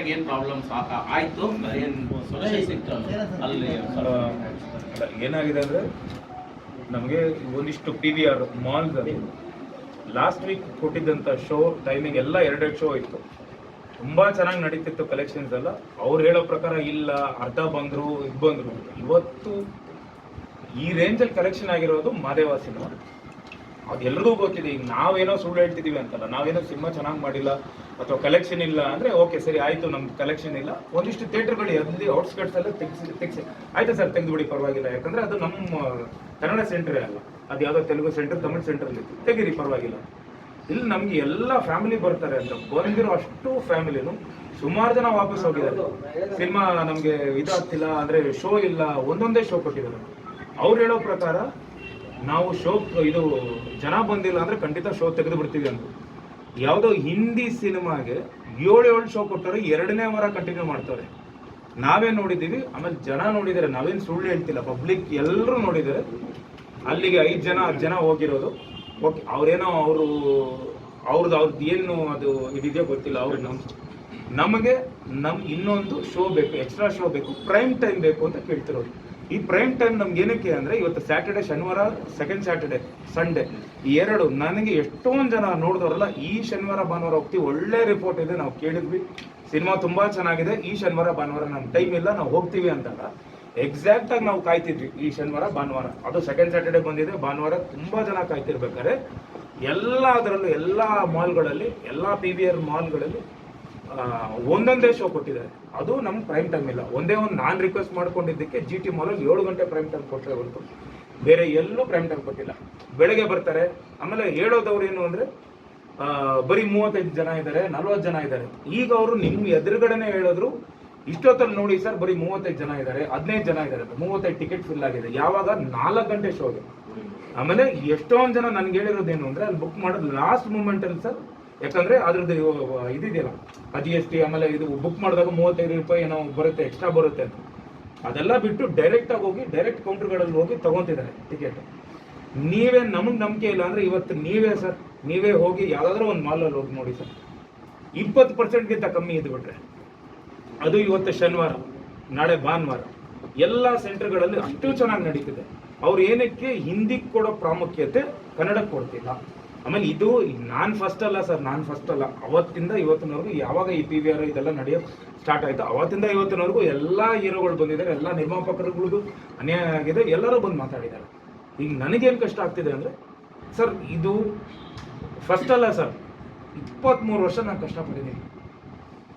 ಆಗಿ ಏನ್ ಪ್ರಾಬ್ಲಮ್ಸ್ ಆಯಿತು ಅಲ್ಲಿ ಏನಾಗಿದೆ ಅಂದರೆ ನಮಗೆ ಒಂದಿಷ್ಟು ಪಿ ವಿ ಆರ್ ಮಾಲ್ ಅಲ್ಲಿ ಲಾಸ್ಟ್ ವೀಕ್ ಕೊಟ್ಟಿದ್ದಂಥ ಶೋ ಟೈಮಿಂಗ್ ಎಲ್ಲ ಎರಡೆರಡು ಶೋ ಇತ್ತು. ತುಂಬ ಚೆನ್ನಾಗಿ ನಡೀತಿತ್ತು ಕಲೆಕ್ಷನ್ಸ್ ಎಲ್ಲ. ಅವ್ರು ಹೇಳೋ ಪ್ರಕಾರ ಇಲ್ಲ, ಅರ್ಧ ಬಂದರು, ಇದು ಬಂದರು ಇವತ್ತು ಈ ರೇಂಜಲ್ಲಿ ಕಲೆಕ್ಷನ್ ಆಗಿರೋದು ಮಾದೇವ ಸಿನಿಮಾ ಅದು ಎಲ್ರಿಗೂ ಗೊತ್ತಿದೆ. ಈಗ ನಾವೇನೋ ಸುಳ್ಳು ಹೇಳ್ತಿದೀವಿ ಅಂತಲ್ಲ, ನಾವೇನೋ ಸಿನಿಮಾ ಚೆನ್ನಾಗಿ ಮಾಡಿಲ್ಲ ಅಥವಾ ಕಲೆಕ್ಷನ್ ಇಲ್ಲ ಅಂದ್ರೆ ಓಕೆ, ಸರಿ, ಆಯ್ತು, ನಮ್ದು ಕಲೆಕ್ಷನ್ ಇಲ್ಲ. ಒಂದಿಷ್ಟು ಥಿಯೇಟರ್ಗಳು ಎಲ್ಲಿ ಔಟ್ಸ್ಕಟ್ಸ್ ಎಲ್ಲ ತೆಗ್ಸಿ ತೆಗ್ಸಿ. ಆಯ್ತು ಸರ್, ತೆಗೆದುಬಿಡಿ, ಪರವಾಗಿಲ್ಲ. ಯಾಕಂದ್ರೆ ಅದು ನಮ್ಮ ಕನ್ನಡ ಸೆಂಟ್ರೇ ಅಲ್ಲ. ಅದು ಯಾವುದೋ ತೆಲುಗು ಸೆಂಟರ್ ತಮಿಳ್ ಸೆಂಟರ್ ಇತ್ತು. ತೆಗೀರಿ, ಪರವಾಗಿಲ್ಲ. ಇಲ್ಲಿ ನಮ್ಗೆ ಎಲ್ಲ ಫ್ಯಾಮಿಲಿ ಬರ್ತಾರೆ ಅಂತ. ಬಂದಿರೋ ಅಷ್ಟು ಫ್ಯಾಮಿಲಿನು ಸುಮಾರು ಜನ ವಾಪಸ್ ಹೋಗಿದ್ದಾರೆ. ಸಿನಿಮಾ ನಮಗೆ ಇದಾಗ್ತಿಲ್ಲ ಅಂದ್ರೆ ಶೋ ಇಲ್ಲ. ಒಂದೊಂದೇ ಶೋ ಕೊಟ್ಟಿದ್ದಾರೆ. ಅವ್ರು ಹೇಳೋ ಪ್ರಕಾರ ನಾವು ಶೋ, ಇದು ಜನ ಬಂದಿಲ್ಲ ಅಂದ್ರೆ ಖಂಡಿತ ಶೋ ತೆಗೆದು ಬಿಡ್ತೀವಿ ಅಂತ. ಯಾವುದೋ ಹಿಂದಿ ಸಿನಿಮಾಗೆ ಏಳು ಏಳು ಶೋ ಕೊಟ್ಟರೆ ಎರಡನೇ ವಾರ ಕಂಟಿನ್ಯೂ ಮಾಡ್ತಾರೆ. ನಾವೇ ನೋಡಿದ್ದೀವಿ, ಆಮೇಲೆ ಜನ ನೋಡಿದ್ದಾರೆ. ನಾವೇನು ಸುಳ್ಳು ಹೇಳ್ತಿಲ್ಲ ಪಬ್ಲಿಕ್ ಎಲ್ಲರೂ ನೋಡಿದ್ದಾರೆ. ಅಲ್ಲಿಗೆ ಐದು ಜನ, ಹತ್ತು ಜನ ಹೋಗಿರೋದು. ಓಕೆ ಅವ್ರೇನೋ ಅವರು ಅವ್ರದ್ದು ಅವ್ರದ್ದು ಏನು ಅದು ಇದೆಯೋ ಗೊತ್ತಿಲ್ಲ ಅವ್ರು ನಮಗೆ ನಮ್ಮ ಇನ್ನೊಂದು ಶೋ ಬೇಕು ಎಕ್ಸ್ಟ್ರಾ ಶೋ ಬೇಕು ಪ್ರೈಮ್ ಟೈಮ್ ಬೇಕು ಅಂತ ಕೇಳ್ತಿರೋದು. ಈ ಪ್ರೈಮ್ ಟೈಮ್ ನಮ್ಗೆ ಏನಕ್ಕೆ ಅಂದ್ರೆ ಇವತ್ತು ಸ್ಯಾಟರ್ಡೆ ಶನಿವಾರ ಸೆಕೆಂಡ್ ಸ್ಯಾಟರ್ಡೆ ಸಂಡೇ ಈ ಎರಡು ನನಗೆ ಎಷ್ಟೊಂದು ಜನ ನೋಡಿದವರಲ್ಲ, ಈ ಶನಿವಾರ, ಭಾನುವಾರ ಹೋಗ್ತೀವಿ ಒಳ್ಳೆ ರಿಪೋರ್ಟ್ ಇದೆ ನಾವು ಕೇಳಿದ್ವಿ. ಸಿನಿಮಾ ತುಂಬಾ ಚೆನ್ನಾಗಿದೆ, ಈ ಶನಿವಾರ, ಭಾನುವಾರ ನಮ್ಮ ಟೈಮ್ ಇಲ್ಲ, ನಾವು ಹೋಗ್ತೀವಿ ಅಂತಲ್ಲ ಎಕ್ಸಾಕ್ಟ್ ಆಗಿ ನಾವು ಕಾಯ್ತಿದ್ವಿ, ಈ ಶನಿವಾರ, ಭಾನುವಾರ. ಅದು ಸೆಕೆಂಡ್ ಸ್ಯಾಟರ್ಡೆ ಬಂದಿದೆ, ಭಾನುವಾರ ತುಂಬಾ ಜನ ಕಾಯ್ತಿರ್ಬೇಕಾದ್ರೆ ಎಲ್ಲ ಅದರಲ್ಲೂ ಎಲ್ಲ ಮಾಲ್ಗಳಲ್ಲಿ ಎಲ್ಲ ಪಿ ವಿ ಆರ್ ಮಾಲ್ಗಳಲ್ಲಿ ಒಂದೊಂದೇ ಶೋ ಕೊಟ್ಟಿದ್ದಾರೆ. ಅದು ನಮ್ಮ ಪ್ರೈಮ್ ಟೈಮ್ ಇಲ್ಲ. ಒಂದೇ ಒಂದು ನಾನು ರಿಕ್ವೆಸ್ಟ್ ಮಾಡ್ಕೊಂಡಿದ್ದಕ್ಕೆ ಜಿ ಟಿ ಮಾಲಲ್ಲಿ ಏಳು ಗಂಟೆ ಪ್ರೈಮ್ ಟೈಮ್ ಕೊಟ್ಟರೆ ಹೊರತು. ಬೇರೆ ಎಲ್ಲೂ ಪ್ರೈಮ್ ಟೈಮ್ ಕೊಟ್ಟಿಲ್ಲ. ಬೆಳಗ್ಗೆ ಬರ್ತಾರೆ. ಆಮೇಲೆ ಹೇಳೋದವ್ರು ಏನು ಅಂದರೆ ಬರೀ ಮೂವತ್ತೈದು ಜನ ಇದ್ದಾರೆ, ನಲ್ವತ್ತು ಜನ ಇದ್ದಾರೆ. ಈಗ ಅವರು ನಿಮ್ಮ ಎದುರುಗಡೆನೆ ಹೇಳಿದ್ರು, ಇಷ್ಟೊತ್ತಲ್ಲಿ ನೋಡಿ ಸರ್ ಬರೀ ಮೂವತ್ತೈದು ಜನ ಇದ್ದಾರೆ, ಹದಿನೈದು ಜನ ಇದ್ದಾರೆ ಮೂವತ್ತೈದು ಟಿಕೆಟ್ ಫಿಲ್ ಆಗಿದೆ. ಯಾವಾಗ? ನಾಲ್ಕು ಗಂಟೆ ಶೋಗೆ ಆಮೇಲೆ ಎಷ್ಟೊಂದು ಜನ ನನ್ಗೆ ಹೇಳಿರೋದೇನು ಅಂದರೆ, ಅಲ್ಲಿ ಬುಕ್ ಮಾಡೋದು ಲಾಸ್ಟ್ ಮೂಮೆಂಟ್ ಅಲ್ಲಿ ಸರ್ ಯಾಕಂದ್ರೆ ಅದ್ರದ್ದು ಇದಿದೆಯಲ್ಲ ಜಿ ಎಸ್ ಟಿ, ಆಮೇಲೆ ಇದು ಬುಕ್ ಮಾಡಿದಾಗ ಮೂವತ್ತೈದು ರೂಪಾಯಿ ಏನೋ ಬರುತ್ತೆ ಎಕ್ಸ್ಟ್ರಾ ಬರುತ್ತೆ ಅಂತ. ಅದೆಲ್ಲ ಬಿಟ್ಟು ಡೈರೆಕ್ಟ್ ಆಗಿ ಹೋಗಿ ಡೈರೆಕ್ಟ್ ಕೌಂಟರ್ಗಳಲ್ಲಿ ಹೋಗಿ ತಗೊಂತಿದ್ದಾರೆ ಟಿಕೆಟ್ ನೀವೇ ನಮಗೆ ನಂಬಿಕೆ ಇಲ್ಲ ಅಂದ್ರೆ ಇವತ್ತು ನೀವೇ ಸರ್, ನೀವೇ ಹೋಗಿ ಯಾವ್ದಾದ್ರೂ ಒಂದು ಮಾಲಲ್ಲಿ ಹೋಗಿ ನೋಡಿ ಸರ್. ಇಪ್ಪತ್ತು ಪರ್ಸೆಂಟ್ಗಿಂತ ಕಮ್ಮಿ ಇದ್ದು ಬಿಟ್ರೆ. ಅದು ಇವತ್ತು ಶನಿವಾರ, ನಾಳೆ ಭಾನುವಾರ. ಎಲ್ಲ ಸೆಂಟರ್ಗಳಲ್ಲಿ ಅಷ್ಟು ಚೆನ್ನಾಗಿ ನಡೀತಿದೆ. ಅವ್ರು ಏನಕ್ಕೆ ಹಿಂದಿಗೆ ಕೊಡೋ ಪ್ರಾಮುಖ್ಯತೆ ಕನ್ನಡಕ್ಕೆ ಕೊಡ್ತಿಲ್ಲ. ಆಮೇಲೆ ಇದು ನಾನ್ ಫಸ್ಟ್ ಅಲ್ಲ ಸರ್ ನಾನ್ ಫಸ್ಟ್ ಅಲ್ಲ. ಅವತ್ತಿಂದ ಇವತ್ತಿನವರೆಗೂ ಯಾವಾಗ ಈ ಪಿ ವಿ ಆರ್ ಇದೆಲ್ಲ ನಡೆಯೋ ಸ್ಟಾರ್ಟ್ ಆಯ್ತು, ಅವತ್ತಿಂದ ಇವತ್ತಿನವರೆಗೂ ಎಲ್ಲ ಹೀರೋಗಳು ಬಂದಿದ್ದಾರೆ, ಎಲ್ಲ ನಿರ್ಮಾಪಕರುಗಳಿಗೂ ಅನ್ಯಾಯ ಆಗಿದೆ, ಎಲ್ಲರೂ ಬಂದು ಮಾತಾಡಿದ್ದಾರೆ. ಈಗ ನನಗೇನು ಕಷ್ಟ ಆಗ್ತಿದೆ ಅಂದರೆ ಸರ್ ಇದು ಫಸ್ಟ್ ಅಲ್ಲ ಸರ್ ಇಪ್ಪತ್ತ್ಮೂರು ವರ್ಷ ನಾನು ಕಷ್ಟಪಟ್ಟಿದ್ದೀನಿ.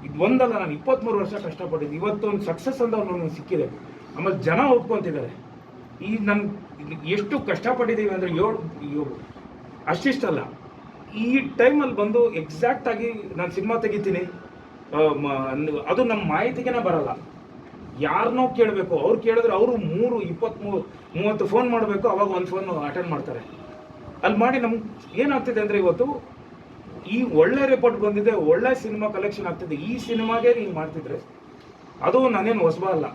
ಇದು ಒಂದಲ್ಲ, ನಾನು ಇಪ್ಪತ್ತ್ಮೂರು ವರ್ಷ ಕಷ್ಟಪಟ್ಟಿದ್ದೀನಿ. ಇವತ್ತು ಒಂದು ಸಕ್ಸಸ್ ಅಂತ ನನಗೆ ಸಿಕ್ಕಿದೆ. ಆಮೇಲೆ ಜನ ಒಪ್ಕೊಂತಿದ್ದಾರೆ. ಈ ನನ್ನ ಎಷ್ಟು ಕಷ್ಟಪಟ್ಟಿದ್ದೀವಿ ಅಂದರೆ ಏಳು ಏಳು ಅಷ್ಟಿಷ್ಟಲ್ಲ ಈ ಟೈಮಲ್ಲಿ ಬಂದು ಎಕ್ಸಾಕ್ಟ್ ಆಗಿ ನಾನು ಸಿನಿಮಾ ತೆಗಿತೀನಿ. ಅದು ನಮ್ಮ ಮಾಹಿತಿಗೇನೆ ಬರಲ್ಲ. ಯಾರನ್ನೋ ಕೇಳಬೇಕು, ಅವ್ರು ಕೇಳಿದ್ರೆ ಅವರು ಮೂರು ಇಪ್ಪತ್ತ್ಮೂರು ಮೂವತ್ತು ಫೋನ್ ಮಾಡಬೇಕು, ಅವಾಗ ಒಂದು ಫೋನ್ ಅಟೆಂಡ್ ಮಾಡ್ತಾರೆ. ಅಲ್ಲಿ ಮಾಡಿ ನಮ್ಗೆ ಏನಾಗ್ತಿದೆ ಅಂದರೆ ಇವತ್ತು ಈ ಒಳ್ಳೆ ರಿಪೋರ್ಟ್ ಬಂದಿದೆ, ಒಳ್ಳೆ ಸಿನಿಮಾ ಕಲೆಕ್ಷನ್ ಆಗ್ತಿದೆ. ಈ ಸಿನಿಮಾಗೆ ನೀವು ಮಾಡ್ತಿದ್ರೆ ಅದು ನಾನೇನು ಹೊಸಬ ಅಲ್ಲ.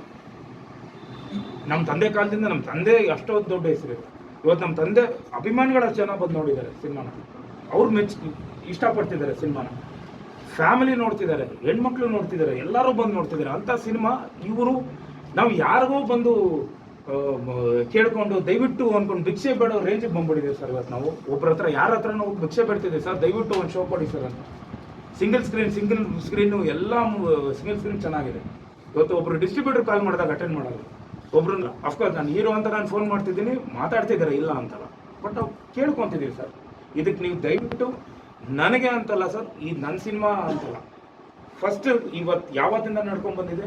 ನಮ್ಮ ತಂದೆ ಕಾಲದಿಂದ ನಮ್ಮ ತಂದೆ ಅಷ್ಟೊಂದು ದೊಡ್ಡ ಹೆಸರಿದೆ ಇವತ್ತು ನಮ್ಮ ತಂದೆ ಅಭಿಮಾನಿಗಳಷ್ಟು ಜನ ಬಂದು ನೋಡಿದ್ದಾರೆ ಸಿನಿಮಾನ. ಅವ್ರು ಮೆಚ್ಚ ಇಷ್ಟಪಡ್ತಿದ್ದಾರೆ ಸಿನಿಮಾನ. ಫ್ಯಾಮಿಲಿ ನೋಡ್ತಿದ್ದಾರೆ, ಹೆಣ್ಮಕ್ಳು ನೋಡ್ತಿದ್ದಾರೆ, ಎಲ್ಲರೂ ಬಂದು ನೋಡ್ತಿದ್ದಾರೆ. ಅಂಥ ಸಿನಿಮಾ ಇವರು ನಾವು ಯಾರಿಗೋ ಬಂದು ಕೇಳ್ಕೊಂಡು ದಯವಿಟ್ಟು ಅಂದ್ಕೊಂಡು ಭಿಕ್ಷೆ ಬೇಡೋ ರೇಂಜಿಗೆ ಬಂದ್ಬಿಟ್ಟಿದ್ದೀವಿ ಸರ್ ಇವತ್ತು ನಾವು. ಒಬ್ಬರ ಹತ್ರ, ಯಾರ ಹತ್ರ ನಾವು ಭಿಕ್ಷೆ ಬೇಡ್ತಿದ್ದೀವಿ ಸರ್, ದಯವಿಟ್ಟು ಒಂದು ಶೋ ಕೊಡಿ ಸರ್ ಅಂತ. ಸಿಂಗಲ್ ಸ್ಕ್ರೀನ್ ಸಿಂಗಲ್ ಸ್ಕ್ರೀನು ಎಲ್ಲ ಸಿಂಗಲ್ ಸ್ಕ್ರೀನ್ ಚೆನ್ನಾಗಿದೆ. ಇವತ್ತು ಒಬ್ಬರು ಡಿಸ್ಟ್ರಿಬ್ಯೂಟರ್ ಕಾಲ್ ಮಾಡಿದಾಗ ಅಟೆಂಡ್ ಮಾಡಲ್ಲ. ಒಬ್ರು ಅಫ್ಕೋರ್ಸ್ ನಾನು ಹೀರೋ ಅಂತ ನಾನು ಫೋನ್ ಮಾಡ್ತಿದ್ದೀನಿ, ಮಾತಾಡ್ತಿದ್ದಾರೆ ಇಲ್ಲ ಅಂತಲ್ಲ. ಬಟ್ ನಾವು ಕೇಳ್ಕೊತಿದ್ದೀವಿ ಸರ್ ಇದಕ್ಕೆ ನೀವು ದಯವಿಟ್ಟು ನನಗೆ ಅಂತಲ್ಲ ಸರ್ ಈ ನನ್ನ ಸಿನಿಮಾ ಅಂತಲ್ಲ. ಫಸ್ಟ್ ಇವತ್ತು ಯಾವತ್ತಿಂದ ನಡ್ಕೊಂಡ್ ಬಂದಿದೆ?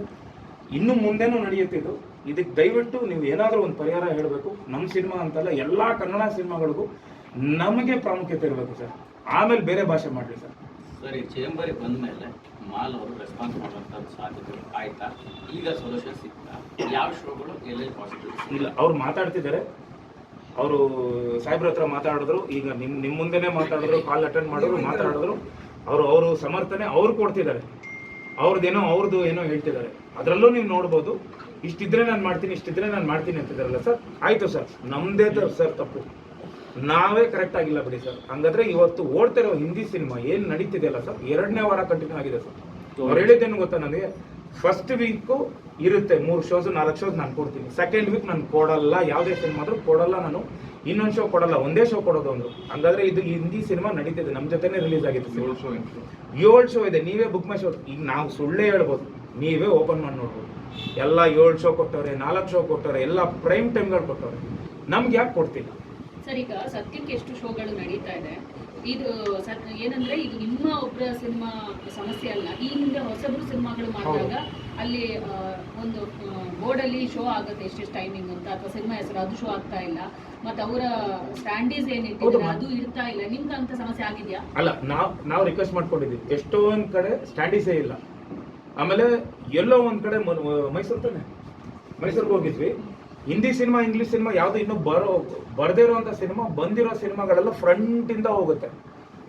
ಇನ್ನು ಮುಂದೆನೂ ನಡೆಯುತ್ತೆ ಇದು. ಇದಕ್ಕೆ ದಯವಿಟ್ಟು ನೀವು ಏನಾದರೂ ಒಂದು ಪರಿಹಾರ ಹೇಳಬೇಕು. ನಮ್ಮ ಸಿನಿಮಾ ಅಂತಲ್ಲ, ಎಲ್ಲ ಕನ್ನಡ ಸಿನಿಮಾಗಳಿಗೂ ನಮಗೆ ಪ್ರಾಮುಖ್ಯತೆ ಇರಬೇಕು ಸರ್ ಆಮೇಲೆ ಬೇರೆ ಭಾಷೆ ಮಾಡಿರಿ ಸರ್ ಸರಿ, ಚೇಂಬರಿಗೆ ಬಂದ ಮೇಲೆ ಮಾಲ್ ಅವರು ರೆಸ್ಪಾನ್ಸ್ ಮಾಡುವಂತ ಸಾಧ್ಯತೆ ಆಯ್ತಾ? ಈಗ ಸೊಲ್ಯೂಷನ್ ಸಿಗ್ತಾ? ಯಾವ ಶೋಗಳು ಎಲ್ಲೆಲ್ಲಿ ಪಾಸಿಟಿವ್ ಇಲ್ಲ, ಅವ್ರು ಮಾತಾಡ್ತಿದ್ದಾರೆ. ಅವರು ಸಾಹೇಬ್ರ ಹತ್ರ ಮಾತಾಡಿದ್ರು. ಈಗ ನಿಮ್ ನಿಮ್ ಮುಂದೆನೆ ಮಾತಾಡಿದ್ರು ಕಾಲ್ ಅಟೆಂಡ್ ಮಾಡಿದ್ರು, ಮಾತಾಡಿದ್ರು. ಅವರು ಅವರು ಸಮರ್ಥನೆ ಅವ್ರು ಕೊಡ್ತಿದ್ದಾರೆ. ಅವ್ರದ್ದೇನೋ, ಅವ್ರದ್ದು ಏನೋ ಹೇಳ್ತಿದ್ದಾರೆ. ಅದರಲ್ಲೂ ನೀವು ನೋಡ್ಬೋದು. ಇಷ್ಟಿದ್ರೆ ನಾನು ಮಾಡ್ತೀನಿ, ಇಷ್ಟಿದ್ರೆ ನಾನು ಮಾಡ್ತೀನಿ ಅಂತಿದ್ದಾರಲ್ಲ ಸರ್? ಆಯಿತು ಸರ್. ನಮ್ಮದೇ ಸರ್ ತಪ್ಪು. ನಾವೇ ಕರೆಕ್ಟ್ ಆಗಿಲ್ಲ ಬಿಡಿ ಸರ್. ಹಂಗಾದ್ರೆ ಇವತ್ತು ಓಡ್ತಿರೋ ಹಿಂದಿ ಸಿನಿಮಾ ಏನು ನಡೀತಿದೆಯಲ್ಲ ಸರ್? ಎರಡನೇ ವಾರ ಕಂಟಿನ್ಯೂ ಆಗಿದೆ ಸರ್. ಅವ್ರು ಹೇಳಿದ್ದೇನು ಗೊತ್ತಾ ನನಗೆ? ಫಸ್ಟ್ ವೀಕು ಇರುತ್ತೆ ಮೂರು ಶೋಸ್ ನಾಲ್ಕು ಶೋಸ್ ನಾನು ಕೊಡ್ತೀನಿ. ಸೆಕೆಂಡ್ ವೀಕ್ ನಾನು ಕೊಡಲ್ಲ ಯಾವುದೇ ಸಿನಿಮಾ ಆದ್ರೂ ಕೊಡಲ್ಲ ನಾನು. ಇನ್ನೊಂದು ಶೋ ಕೊಡಲ್ಲ ಒಂದೇ ಶೋ ಕೊಡೋದು ಅಂದ್ರು ಹಂಗಾದ್ರೆ ಇದು ಹಿಂದಿ ಸಿನಿಮಾ ನಡೀತಿದೆ ನಮ್ಮ ಜೊತೆನೇ ರಿಲೀಸ್ ಆಗಿತ್ತು ಏಳು ಶೋ ಏಳು ಶೋ ಇದೆ ನೀವೇ ಬುಕ್ ಮೈ ಶೋ ಈಗ ನಾವು ಸುಳ್ಳೇ ಹೇಳ್ಬೋದು. ನೀವೇ ಓಪನ್ ಮಾಡಿ ನೋಡ್ಬೋದು. ಎಲ್ಲ ಏಳು ಶೋ ಕೊಟ್ಟವ್ರೆ ನಾಲ್ಕು ಶೋ ಕೊಟ್ಟವ್ರೆ ಎಲ್ಲ ಪ್ರೈಮ್ ಟೈಮ್ಗಳು ಕೊಟ್ಟವ್ರೆ. ನಮ್ಗೆ ಯಾಕೆ ಕೊಡ್ತಿಲ್ಲ? ಸರ್ ಈಗ ಸತ್ಯಕ್ಕೆ ಎಷ್ಟು ಶೋಗಳು ನಡೀತಾ ಇದೆ? ಇದು ಏನಂದ್ರೆ ಇದು ನಿಮ್ಮ ಒಬ್ಬರ ಸಿನಿಮಾ ಸಮಸ್ಯೆ ಅಲ್ಲ. ಈ ಹಿಂದೆ ಹೊಸಬ್ರು ಸಿನಿಮಾಗಳು ಮಾಡಿದಾಗ ಅಲ್ಲಿ ಒಂದು ಒಂದು ಬೋರ್ಡಲ್ಲಿ ಶೋ ಆಗುತ್ತೆ ಎಷ್ಟೆಷ್ಟು ಟೈಮಿಂಗ್ ಅಂತ ಅಥವಾ ಸಿನಿಮಾ ಹೆಸರು ಅದು ಶೋ ಆಗ್ತಾ ಇಲ್ಲ. ಮತ್ತೆ ಅವರ ಸ್ಟ್ಯಾಂಡೀಸ್ ಏನಿದೆ ಅದು ಇರ್ತಾ ಇಲ್ಲ. ನಿಮ್ಗೆ ಅಂತ ಸಮಸ್ಯೆ ಆಗಿದೆಯಾ? ಅಲ್ಲ ನಾವು ನಾವು ರಿಕ್ವೆಸ್ಟ್ ಮಾಡ್ಕೊಂಡಿದ್ದೀವಿ. ಎಷ್ಟೋ ಒಂದ್ ಕಡೆ ಸ್ಟ್ಯಾಂಡೀಸೇ ಇಲ್ಲ. ಆಮೇಲೆ ಎಲ್ಲೋ ಒಂದ್ ಕಡೆ ಮೈಸೂರು ತಾನೆ. ಮೈಸೂರಿಗೆ ಹೋಗಿದ್ವಿ. ಹಿಂದಿ ಸಿನಿಮಾ ಇಂಗ್ಲಿಷ್ ಸಿನಿಮಾ ಯಾವುದು ಇನ್ನೂ ಬರೋ ಬರ್ದೇ ಇರೋವಂಥ ಸಿನಿಮಾ ಬಂದಿರೋ ಸಿನಿಮಾಗಳೆಲ್ಲ ಫ್ರಂಟ್ ಇಂದ ಹೋಗುತ್ತೆ.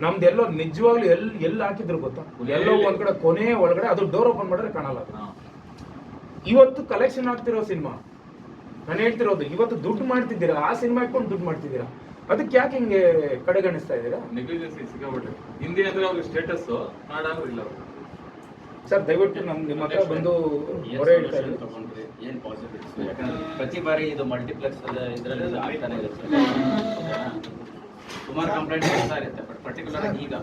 ನಮ್ದು ಎಲ್ಲೋ ನಿಜವಾಗ್ಲೂ ಎಲ್ಲಿ ಎಲ್ಲಿ ಹಾಕಿದ್ರು ಗೊತ್ತಾ? ಎಲ್ಲೋ ಒಂದ್ ಕಡೆ ಕೊನೆ ಒಳಗಡೆ ಅದು ಡೋರ್ ಓಪನ್ ಮಾಡಿದ್ರೆ ಕಾಣಲ್ಲ ಇವತ್ತು ಕಲೆಕ್ಷನ್ ಆಗ್ತಿರೋ ಸಿನಿಮಾ ನಾನು ಹೇಳ್ತಿರೋದು ಇವತ್ತು ದುಡ್ಡು ಮಾಡ್ತಿದ್ದೀರಾ? ಆ ಸಿನಿಮಾ ಇಟ್ಕೊಂಡು ದುಡ್ಡು ಮಾಡ್ತಿದ್ದೀರಾ? ಅದಕ್ಕೆ ಯಾಕೆ ಹಿಂಗೆ ಕಡೆಗಣಿಸ್ತಾ ಇದ್ದೀರಾ? ಹಿಂದಿ ಅಂದ್ರೆ ಅವ್ರಿಗೆ ಸ್ಟೇಟಸ್ ಇಲ್ಲ. ಸರ್ ದಯವಿಟ್ಟು ನಮ್ಮ ನಿಮ್ಮ ಹತ್ರ ಬಂದು ಹೊರೆ ಇಡ್ತಾ solution ಇದ್ದೀವಿ ತಗೊಂಡ್ರಿ? ಏನ್ ಪಾಸಿಬಿಲಿಟೀಸ್ ಯಾಕಂದ್ರೆ ಪ್ರತಿ ಬಾರಿ ಇದು ಮಲ್ಟಿಪ್ಲೆಕ್ಸ್ ಇದರಲ್ಲಿ ಆಗ್ತಾನೆ ಇದೆ ಓಕೆನಾ? ಸುಮಾರು ಕಂಪ್ಲೇಂಟ್ ಬರ್ತಾ ಇರುತ್ತೆ ಬಟ್ ಪರ್ಟಿಕ್ಯುಲರ್ ಆಗಿ ಈಗ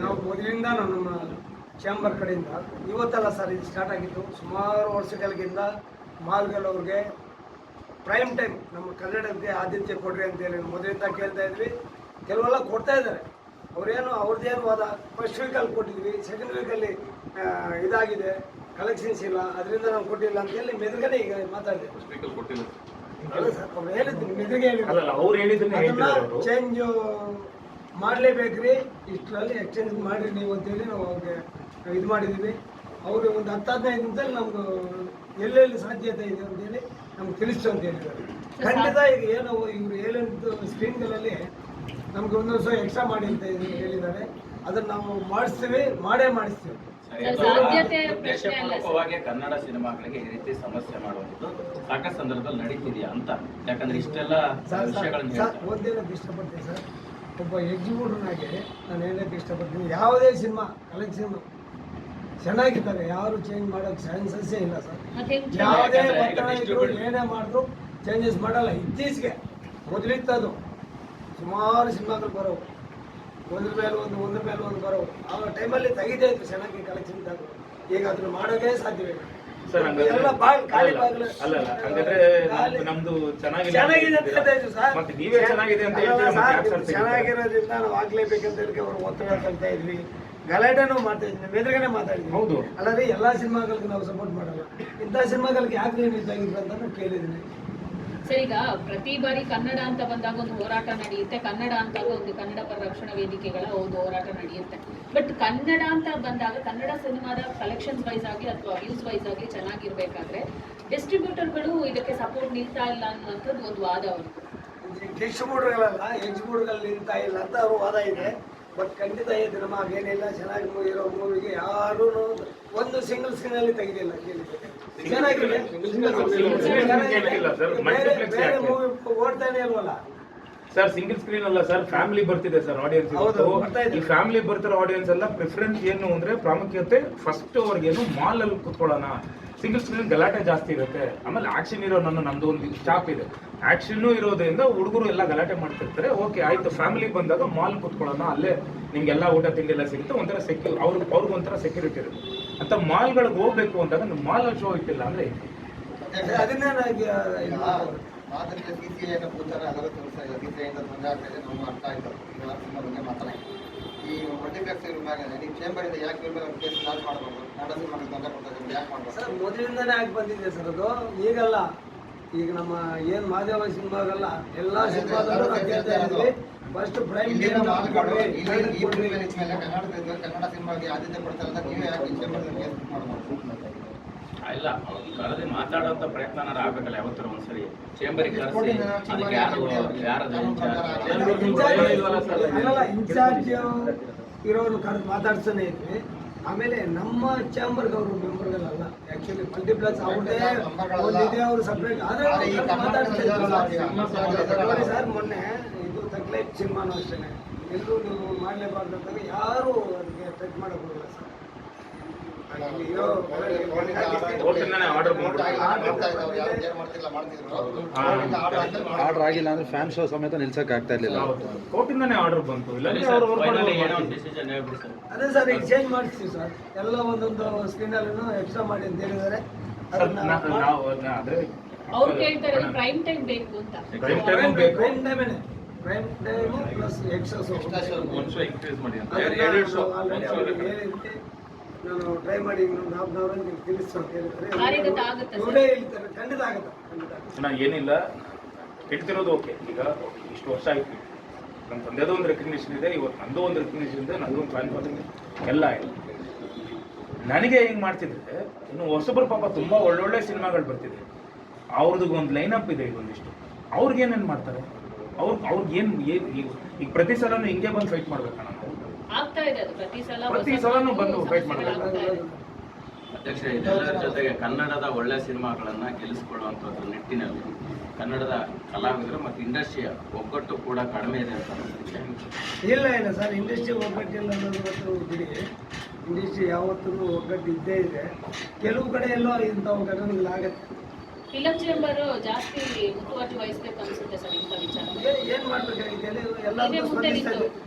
ನಾವು ಮೊದಲಿಂದ ನಮ್ಮ ಚಾಂಬರ್ ಕಡೆಯಿಂದ ಇವತ್ತಲ್ಲ ಸರ್ ಇದು ಸ್ಟಾರ್ಟ್ ಆಗಿತ್ತು ಸುಮಾರು ವರ್ಷಗಳಿಗಿಂತ ಮಾಲ್ಗಳವ್ರಿಗೆ ಪ್ರೈಮ್ ಟೈಮ್ ನಮ್ಮ ಕನ್ನಡಕ್ಕೆ ಆದ್ಯತೆ ಕೊಡ್ರಿ ಅಂತೇಳಿ ಮೊದಲಿಂದ ಕೇಳ್ತಾ ಇದ್ವಿ. ಕೆಲವೆಲ್ಲ ಕೊಡ್ತಾ ಇದ್ದಾರೆ. ಅವ್ರೇನು ಅವ್ರದ್ದೇ ಆದ ಫಸ್ಟ್ ವೀಕಲ್ಲಿ ಕೊಟ್ಟಿದ್ವಿ ಸೆಕೆಂಡ್ ವೀಕಲ್ಲಿ ಇದಾಗಿದೆ. ಕಲೆಕ್ಷನ್ಸ್ ಇಲ್ಲ ಅದರಿಂದ ನಾವು ಕೊಟ್ಟಿಲ್ಲ ಅಂತೇಳಿ ಮೆದುಗಡೆ ಈಗ ಮಾತಾಡಿದೆ. ಅವ್ರು ಹೇಳಿದ್ದೀನಿ ಮೆದುಗೆ ಹೇಳಿದ್ರು ಚೇಂಜ್ ಮಾಡಲೇಬೇಕ್ರಿ. ಇಷ್ಟರಲ್ಲಿ ಎಕ್ಸ್ಚೇಂಜ್ ಮಾಡಿರಿ ನೀವು ಅಂತೇಳಿ ನಾವು ಅವ್ರಿಗೆ ಇದು ಮಾಡಿದ್ದೀವಿ. ಅವರು ಒಂದು ಹತ್ತು ಹದಿನೈದು ನಿಮಿಷದಲ್ಲಿ ನಮ್ಗೆ ಎಲ್ಲೆಲ್ಲಿ ಸಾಧ್ಯತೆ ಇದೆ ಅಂತೇಳಿ ನಮ್ಗೆ ತಿಳಿಸ್ತು ಅಂತ ಹೇಳಿದ್ದಾರೆ. ಖಂಡಿತ ಈಗ ಏನು ಇವರು ಏಳೆಂಟು ಸ್ಕ್ರೀನ್ಗಳಲ್ಲಿ ನಮ್ಗೆ ಒಂದು ವರ್ಷ ಎಕ್ಸ್ಟ್ರಾ ಮಾಡಿ ಅಂತ ಹೇಳಿದ್ದಾರೆ. ಅದನ್ನ ನಾವು ಮಾಡಿಸ್ತೀವಿ ಮಾಡೇ ಮಾಡಿಸ್ತೀವಿ. ಸಾಧ್ಯತೆ ಪ್ರಶ್ನೆ ಅಲ್ಲ ಸರ್. ಉದ್ದೇಶಪೂರ್ವಕವಾಗಿ ಕನ್ನಡ ಸಿನಿಮಾಗಳಿಗೆ ಈ ರೀತಿ ಸಮಸ್ಯೆ ಮಾಡುವಂಥದ್ದು ಸಾಕಷ್ಟು ಸಂದರ್ಭದಲ್ಲಿ ನಡೀತಿದೆಯಾ ಅಂತ. ಯಾಕಂದ್ರೆ ಇಷ್ಟೆಲ್ಲ ವಿಷಯಗಳನ್ನು ಇಷ್ಟಪಡ್ತೀನಿ ಸರ್. ಒಬ್ಬ ಎಕ್ಸಿಕ್ಯೂಟಿವ್ನಾಗೆ ನಾನು ಏನಕ್ಕೆ ಇಷ್ಟಪಡ್ತೀನಿ. ಯಾವುದೇ ಸಿನಿಮಾ ಕಲೆಕ್ಷನ್ ಚೆನ್ನಾಗಿದ್ದಾರೆ ಯಾರು ಚೇಂಜ್ ಮಾಡೋಕ್ಕೆ ಚಾನ್ಸಸ್ಸೇ ಇಲ್ಲ ಸರ್. ಯಾವುದೇ ಒತ್ತಡ ಏನೇ ಮಾಡಿದ್ರು ಚೇಂಜಸ್ ಮಾಡಲ್ಲ. ಇತ್ತೀಚೆಗೆ ಮೊದಲಿತ್ತದು. ಸುಮಾರು ಸಿನಿಮಾಗಳು ಬರೋವು. ಒಂದ್ರ ಮೇಲೆ ಒಂದು ಒಂದ್ರ ಮೇಲೆ ಒಂದು ಬರೋವು. ಆ ಟೈಮಲ್ಲಿ ತೆಗಿದೇ ಇತ್ತು ಚೆನ್ನಾಗಿ ಕಲೆಕ್ಷನ್ ತಗೋ ಈಗ ಅದನ್ನ ಮಾಡೋದೇ ಸಾಧ್ಯವಿಲ್ಲ ಸರ್ ಹಂಗಾದ್ರೆ ನಮ್ದು- ಚೆನ್ನಾಗಿದೆ. ಮತ್ತೆ ನೀವೇ ಚೆನ್ನಾಗಿದೆ ಅಂತ? ಚೆನ್ನಾಗಿರೋದ್ರಿಂದ ನಾವು ಆಗ್ಲೇಬೇಕಂತ ಹೇಳಿ ಅವರು ಒತ್ತಡ ತರ್ತಾ ಇದ್ವಿ. ಗಲಾಟೆನೂ ಮಾಡ್ತಾ ಇದ್ವಿ. ಎದುರುಗಡೆ ಮಾತಾಡಿದ್ವಿ ಹೌದು. ಅಲ್ಲದೆ ಎಲ್ಲಾ ಸಿನಿಮಾಗಳಿಗೆ ನಾವು ಸಪೋರ್ಟ್ ಮಾಡಲ್ಲ. ಇಂಥ ಸಿನಿಮಾಗಳಿಗೆ ಯಾಕೆ ನೀವು ಇದ್ದಾಗಿದ್ರು ಅಂತ ಕೇಳಿದ್ದೀನಿ. ಸರ್ ಈಗ ಪ್ರತಿ ಬಾರಿ ಕನ್ನಡ ಅಂತ ಬಂದಾಗ ಒಂದು ಹೋರಾಟ ನಡೆಯುತ್ತೆ. ಕನ್ನಡ ಅಂತಾಗ ಒಂದು ಕನ್ನಡ ಪರ ರಕ್ಷಣಾ ವೇದಿಕೆಗಳ ಒಂದು ಹೋರಾಟ ನಡೆಯುತ್ತೆ. ಬಟ್ ಕನ್ನಡ ಅಂತ ಬಂದಾಗ, ಕನ್ನಡ ಸಿನಿಮಾದ ಕಲೆಕ್ಷನ್ಸ್ ವೈಸ್ ಆಗಿ ಅಥವಾ ವ್ಯೂಸ್ ವೈಸ್ ಆಗಿ ಚೆನ್ನಾಗಿರ್ಬೇಕಾದ್ರೆ ಡಿಸ್ಟ್ರಿಬ್ಯೂಟರ್ಗಳು ಇದಕ್ಕೆ ಸಪೋರ್ಟ್ ನೀಡ್ತಾ ಇಲ್ಲ ಅನ್ನುವಂಥದ್ದು ಒಂದು ವಾದ ಅವರು ಡಿಸ್ಟ್ರಿಬ್ಯೂಟರ್ಗಳಲ್ಲ ನಿಲ್ತಾ ಇಲ್ಲ ಅಂತ ಅವ್ರ ವಾದ ಇದೆ. ಬಟ್ ಖಂಡಿತ ಈ ಸಿನಿಮಾ ಏನಿಲ್ಲ, ಚೆನ್ನಾಗಿ ಮೂವಿರೋ ಮೂವಿಗೆ ಯಾರೂ ಒಂದು ಸಿಂಗಲ್ ಸ್ಕ್ರೀನಲ್ಲಿ ತೆಗೆದಿಲ್ಲ ಕೇಳಿದ್ರೆ ಸರ್ ಸಿಂಗಲ್ ಸ್ಕ್ರೀನ್ ಅಲ್ಲ ಸರ್ ಫ್ಯಾಮಿಲಿ ಬರ್ತಿದೆ ಸರ್ ಆಡಿಯನ್ಸ್ ಈ ಫ್ಯಾಮಿಲಿ ಬರ್ತಿರೋ ಆಡಿಯನ್ಸ್ ಎಲ್ಲ ಪ್ರಿಫರೆನ್ಸ್ ಏನು ಅಂದ್ರೆ ಪ್ರಾಮುಖ್ಯತೆ ಫಸ್ಟ್ ಅವ್ರಿಗೇನು ಮಾಲ್ ಅಲ್ಲಿ ಕುತ್ಕೊಳ್ಳೋಣ ಸಿಂಗಲ್ ಸ್ಕ್ರೀನ್ ಗಲಾಟೆ ಜಾಸ್ತಿ ಇರುತ್ತೆ ಆಮೇಲೆ ಆಕ್ಷನ್ ಇರೋ ನನ್ನ ನಮ್ದು ಒಂದು ಸ್ಟಾಪ್ ಇದೆ ಆಕ್ಷನ್ ಇರೋದ್ರಿಂದ ಹುಡುಗರು ಎಲ್ಲ ಗಲಾಟೆ ಮಾಡ್ತಿರ್ತಾರೆ ಓಕೆ ಆಯ್ತು ಫ್ಯಾಮಿಲಿ ಬಂದಾಗ ಮಾಲ್ ಕುತ್ಕೊಳ್ಳೋಣ ಅಲ್ಲೇ ನಿಮ್ಗೆಲ್ಲ ಊಟ ತಿಂಡಿ ಎಲ್ಲ ಸಿಗುತ್ತೆ ಒಂಥರ ಸೆಕ್ಯೂರ್ ಅವ್ರಿಗೆ ಅವ್ರಿಗೆ ಒಂಥರ ಸೆಕ್ಯೂರಿಟಿ ಇರುತ್ತೆ ಅಂತ ಮಾಲ್ಗಳಿಗೆ ಹೋಗ್ಬೇಕು ಅಂದಾಗ ಮಾಲ್ ಶೋ ಇಟ್ಟಿಲ್ಲ ಅಂದ್ರೆ ಅದನ್ನ ಕೂತಾರೆ ಇಲ್ಲ ತೊಂದರೆ ಆಗ್ತಾ ಇದೆ ಅರ್ಥ ಆಯ್ತು. ಬಗ್ಗೆ ಮಾತಾಡಿ ಈ ಮಲ್ಟಿಪ್ಲೆಕ್ಸ್ ಇವ್ರ ಮೇಲೆ ನೀವು ಯಾಕೆ ಇವ್ರ ಮೇಲೆ ಕೇಸ್ ಲಾಂಚ್ ಮಾಡಬಾರ್ದು? ಕನ್ನಡ ಸಿನಿಮಾಗೆ ತೊಂದರೆ ಕೊಡ್ತಾ ಇದ್ದಾರೆ ಯಾಕೆ ಮಾಡಬಾರ್ದು? ಸರ್ ಮೊದಲಿಂದನೇ ಆಗಿ ಬಂದಿದೆ ಸರ್ ಅದು. ಈಗಲ್ಲ. ಈಗ ನಮ್ಮ ಏನ್ ಮಾಧ್ಯಮ ಸಿನಿಮಾಗಲ್ಲ ಎಲ್ಲಾ ಸಿನಿಮಾದಲ್ಲೂ ನಾವು ಕೇಳ್ತಾ ಇದ್ವಿ ಫಸ್ಟ್ ಪ್ರೈಮ್ ಇಲ್ಲಿನ ಮಾಲ್ಗಳು ಇಲ್ಲಿ ಈ ಪ್ರಿವಿಲೇಜ್ ಮೇಲೆ ಕನ್ನಡದ ಕನ್ನಡ ಸಿನಿಮಾಗೆ ಆದ್ಯತೆ ಕೊಡ್ತಾರೆ ಅಂತ ನೀವೇ ಯಾಕೆ ಇಚ್ಛೆ ಮಾಡಬಾರ್ದು ಇಲ್ಲ ಅವ್ರು ಕರೆದು ಮಾತಾಡೋಂಥ ಪ್ರಯತ್ನ ಆಗ್ಬೇಕಲ್ಲ ಯಾವತ್ತರ ಒಂದ್ಸರಿ. ಚೇಂಬರ್ ಕರೆಸಿ ಅದಕ್ಕೆ ಯಾರು ಯಾರು ಅಲ್ಲಲ್ಲ ಇನ್ಚಾರ್ಜ್? ಇರೋರು ಕರೆದು ಮಾತಾಡ್ಸನೇ ಇದ್ವಿ ಆಮೇಲೆ ನಮ್ಮ ಚೇಂಬರ್ಗೆ ಅವರು ಮೆಂಬರ್ಗಳಲ್ಲ. ಆಕ್ಚುಲಿ ಮಲ್ಟಿಪ್ಲೆಕ್ಸ್ ಅವ್ರದೇ ಅವ್ರು ಸಪ್ರೇಟ್ ಆದ್ರೆ ನೋಡಿ ಸರ್ ಮೊನ್ನೆ ತಕ್ಲೈಫ್ ಸಿನಿಮಾನು ಅಷ್ಟೇ ಎಲ್ಲರೂ ನೀವು ಮಾಡಲೇಬಾರ್ದು ಅಂದಾಗ ಯಾರು ಅದಕ್ಕೆ ಟಚ್ ಮಾಡಕ್ ಹೋಗಿಲ್ಲ ಸರ್ ಆರ್ಡರ್ ಆಗಿಲ್ಲ ಅಂದ್ರೆ ಫ್ಯಾನ್ ಶೋ ಸಮೇತ ನಿಲ್ಸಕ್ ಆಗ್ತಾ ಇರ್ಲಿಲ್ಲ. ಕೋರ್ಟಿಂದಾನೇ ಆರ್ಡರ್ ಬಂತು. ಅದೇ ಸರ್ ಎಕ್ಸ್ಚೇಂಜ್ ಚೇಂಜ್ ಮಾಡಿಸ್ತೀವಿ ಸರ್. ಎಲ್ಲ ಒಂದೊಂದು ಸ್ಕ್ರೀನಲ್ಲೂ ಎಕ್ಸ್ಟ್ರಾ ಮಾಡಿ ಅಂತ ಹೇಳಿದ್ದಾರೆ. ಅವ್ರು ಕೇಳ್ತಾರೆ ಪ್ರೈಮ್ ಟೈಮ್ ಬೇಕು ಅಂತ. ಪ್ರೈಮ್ ಟೈಮ್ ಬೇಕು. ಪ್ರೈಮ್ ಟೈಮೇನೆ ಪ್ರೈಮ್ ಟೈಮ್ ಪ್ಲಸ್ ಇನ್ಕ್ರೀಸ್ ಮಾಡಿ ಅಂತ. ಶೋ ಆಲ್ರೆಡಿ ಅವ್ರಿಗೆ ನಾನು ಟ್ರೈ ಮಾಡಿ ಇನ್ನೊಂದು ಹಾಫ್ ಅವರ್ ನಿಮ್ಗೆ ತಿಳಿಸ್ತು ಅಂತ ಹೇಳಿದ್ರೆ ಕಾರ್ಯಗತ ಆಗುತ್ತೆ ಸರ್. ಇವರೇ ಹೇಳ್ತಾರೆ ಖಂಡಿತ ಆಗುತ್ತೆ ಖಂಡಿತ ಆಗುತ್ತೆ. ಏನಿಲ್ಲ ಹೇಳ್ತಿರೋದು ಓಕೆ ಈಗ ಇಷ್ಟು ವರ್ಷ ಆಯ್ತು. ನನ್ನ ತಂದೆದು ಒಂದು ರೆಕಗ್ನೇಷನ್ ಇದೆ ಇವತ್ತು ನಂದು ಒಂದು ರೆಕಗ್ನೇಷನ್ ಇದೆ ನಂದು ಒಂದು ಫ್ಯಾನ್ ಫಾಲೋಯಿಂಗ್ ಎಲ್ಲ ಇದೆ ನನಗೆ ಹಿಂಗೆ ಮಾಡ್ತಿದ್ರೆ ಇನ್ನು ಹೊಸಬ್ರು ಪಾಪ ತುಂಬಾ ಒಳ್ಳೊಳ್ಳೆ ಸಿನಿಮಾಗಳು ಬರ್ತಿದೆ. ಅವ್ರದ್ದು ಒಂದು ಲೈನ್ ಅಪ್ ಇದೆ ಈಗ ಒಂದಿಷ್ಟು ಅವ್ರಿಗೆ ಏನೇನು ಮಾಡ್ತಾರೆ? ಅವ್ರ ಅವ್ರಿಗೆ ಏನು ಏನು ಈಗ ಪ್ರತಿ ಸಲನೂ ಹಿಂಗೆ ಬಂದು ಫೈಟ್ ಮಾಡ್ಬೇಕಣ್ಣ ನಾವು. ಆಗ್ತಾ ಇದೆ ಅದು. ಪ್ರತಿ ಸಲ ಪ್ರತಿ ಸಲನೂ ಬಂದು ಫೈಟ್ ಮಾಡ್ಬೇಕು. ಅಧ್ಯಕ್ಷ ಇದೆಲ್ಲರ ಜೊತೆಗೆ ಕನ್ನಡದ ಒಳ್ಳೆ ಸಿನಿಮಾಗಳನ್ನ ಗೆಲ್ಲಿಸ್ಕೊಳ್ಳುವಂಥದ್ರ ನಿಟ್ಟಿನಲ್ಲಿ ಕನ್ನಡದ ಕಲಾವಿದರು ಮತ್ತು ಇಂಡಸ್ಟ್ರಿಯ ಒಗ್ಗಟ್ಟು ಕೂಡ ಕಡಿಮೆ ಇದೆ ಅಂತ ಇಲ್ಲ ಇಲ್ಲ ಸರ್ ಇಂಡಸ್ಟ್ರಿ ಒಗ್ಗಟ್ಟಿಲ್ಲ ಅನ್ನೋದು ಬಿಡಿ. ಇಂಡಸ್ಟ್ರಿ ಯಾವತ್ತೂ ಒಗ್ಗಟ್ಟು ಇದ್ದೇ ಇದೆ. ಕೆಲವು ಕಡೆ ಎಲ್ಲೋ ಇಂಥವು ಘಟನೆಗಳಾಗತ್ತೆ. ಫಿಲಂ ಚೇಂಬರ್ ಜಾಸ್ತಿ ಮುತುವರ್ಜಿ ವಹಿಸ್ಬೇಕು ಅನ್ಸುತ್ತೆ ಸರ್ ಇಂಥ ವಿಚಾರ. ಏನ್ ಮಾಡ್ಬೇಕಾಗಿದೆ ಎಲ್ಲರೂ ಮುಂದೆ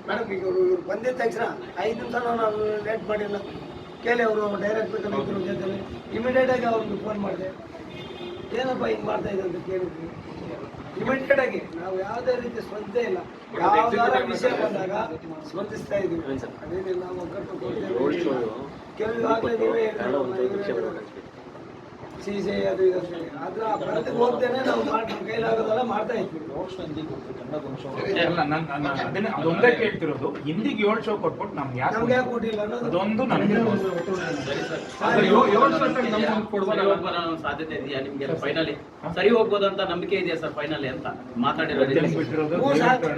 ಮೇಡಮ್ ಈಗ ಇವರು ಬಂದಿದ ತಕ್ಷಣ ಐದು ನಿಮಿಷ ನಾವು ಲೇಟ್ ಮಾಡಿಲ್ಲ. ಕೇಳಿ ಅವರು ಡೈರೆಕ್ಟ್ ಬೇಕಾದ್ರು ಜೊತೆಲಿ. ಇಮಿಡಿಯೇಟ್ ಆಗಿ ಅವ್ರಿಗೆ ಫೋನ್ ಮಾಡಿದೆ. ಏನಪ್ಪ ಹಿಂಗ್ ಮಾಡ್ತಾ ಇದೆ ಅಂತ ಕೇಳಿದ್ವಿ. ಇಮಿಡಿಯೇಟ್ ಆಗಿ ನಾವು ಯಾವುದೇ ರೀತಿ ಸ್ಪಂದಿಸೇ ಇಲ್ಲ. ಯಾವ್ದಾರ ವಿಷಯ ಬಂದಾಗ ಸ್ಪಂದಿಸ್ತಾ ಇದೀವಿ ಅದೇನಿಲ್ಲ ನಾವು ಒಗ್ಗಟ್ಟು ಕೊಡ್ತೇವೆ ಕೆಲವು ಆಗ್ಲೇ ನೀವೇ ಸೀಸೆ ಅದು ಇದು ಅಂತ ಹೇಳಿ. ಆದ್ರೆ ಆ ಪ್ರಗತಿಗೆ ಹೋಗ್ತೇನೆ ನಾವು ಮಾಡಿ ಕೈಲಾಗೋದೆಲ್ಲ ಮಾಡ್ತಾ ಇದ್ವಿ. ಅಲ್ಲ ನಾನು ನಾನು ಅದನ್ನೇ ಅದೊಂದೇ ಕೇಳ್ತಿರೋದು. ಹಿಂದಿಗೆ ಏಳು ಶೋ ಕೊಟ್ಬಿಟ್ಟು ನಮ್ಗೆ ಯಾಕೆ ನಮ್ಗೆ ಯಾಕೆ ಕೊಟ್ಟಿಲ್ಲ ಅನ್ನೋದು ಅದೊಂದು ನನಗೆ ಸರಿ ಏಳು- ವರ್ಷಕ್ಕೆ ನಮ್ಗೆ ಒಂದು ಹೋಗ್ಬೋದು ಅನ್ನೋ ಸಾಧ್ಯತೆ ಇದೆಯಾ ನಿಮಗೆ ಫೈನಲಿ ಸರಿ ಹೋಗ್ಬೋದು ಅಂತ ನಂಬಿಕೆ ಇದೆಯಾ ಸರ್ ಫೈನಲಿ ಅಂತ ಮಾತಾಡಿರೋದು?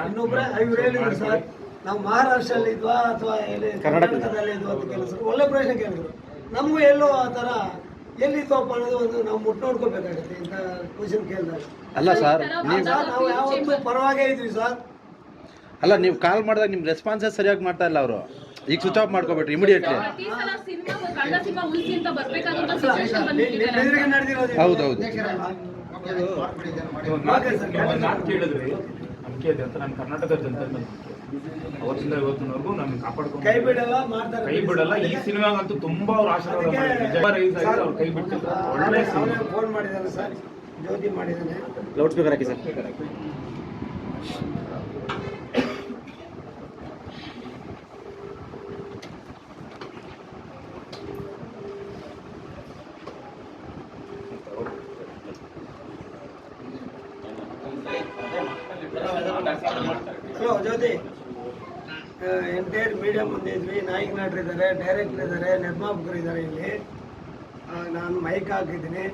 ಇನ್ನೊಬ್ಬರ ಇವ್ರು ಹೇಳಿದ್ರು ಸರ್. ನಾವು ಮಹಾರಾಷ್ಟ್ರಲ್ಲಿ ಇದ್ವಾ ಅಥವಾ ಕರ್ನಾಟಕದಲ್ಲಿ. ಇದ್ವಾ ಅಂತ ಕೆಲಸ ಒಳ್ಳೆ ಪ್ರಶ್ನೆ ಕೇಳಿದ್ರು. ನಮಗೂ ಎಲ್ಲೋ ಆ ಥರ ಎಲ್ಲಿದ್ವಪ್ಪ ಅನ್ನೋದು ಒಂದು ನಾವು ಮುಟ್ಟು ನೋಡ್ಕೋಬೇಕಾಗುತ್ತೆ ಇಂಥ ಕ್ವಶನ್ ಕೇಳಿದಾಗ. ಅಲ್ಲ ಸರ್ ನೀವು ಸರ್, ನಾವು ಯಾವತ್ತೂ ಪರವಾಗೇ ಇದ್ವಿ ಸರ್. ಅಲ್ಲ ನೀವು ಕಾಲ್ ಮಾಡಿದಾಗ ನಿಮ್ ರೆಸ್ಪಾನ್ಸ್ ಸರಿಯಾಗಿ ಮಾಡ್ತಾ ಇಲ್ಲ ಅವರು. ಈಗ ಸ್ವಿಚ್ ಆಫ್ ಮಾಡ್ಕೋಬಿಟ್ರಿ ಇಮಿಡಿಯೇಟ್ಲಿ. ಹೌದೌದು. ಒಂದು ಕೇಳಿದ್ರಿ ನಂಬಿಕೆ ಇದೆ ಅಂತ. ನಾನು ಕರ್ನಾಟಕದ ಜನತೆ ನಂಬಿಕೆ. ಅವತ್ತಿಂದ ಇವತ್ತಿನವರೆಗೂ ನಮ್ಗೆ ಕಾಪಾಡ್ಕೊಂಡು ಕೈ ಬಿಡಲ್ಲ ಮಾಡ್ತಾರೆ. ಕೈ ಬಿಡಲ್ಲ. ಈ ಸಿನಿಮಾಗಂತೂ ತುಂಬಾ ಅವ್ರು ಆಶೀರ್ವಾದ ರೈಸ್ ಆಗಿದೆ ಅವ್ರು ಕೈ ಬಿಟ್ಟಿದ್ರು ಒಳ್ಳೆ ಸಿನಿಮಾ. ಫೋನ್ ಮಾಡಿದ್ದಾನೆ ಸರ್. ಜ್ಯೋತಿ ಮಾಡಿದ್ದಾನೆ. ಲೌಡ್ ಸ್ಪೀಕರ್ ಹಾಕಿ sir. Hello Jyothi. Entire media ಮುಂದೆ ಇದ್ವಿ ನಾಯಕ ನಟರು ಇದ್ದಾರೆ ಡೈರೆಕ್ಟರ್ ಇದ್ದಾರೆ ನಿರ್ಮಾಪಕರು ಇದ್ದಾರೆ ಇಲ್ಲಿ ನಾನು ಮೈಕ್ ಹಾಕಿದ್ದೀನಿ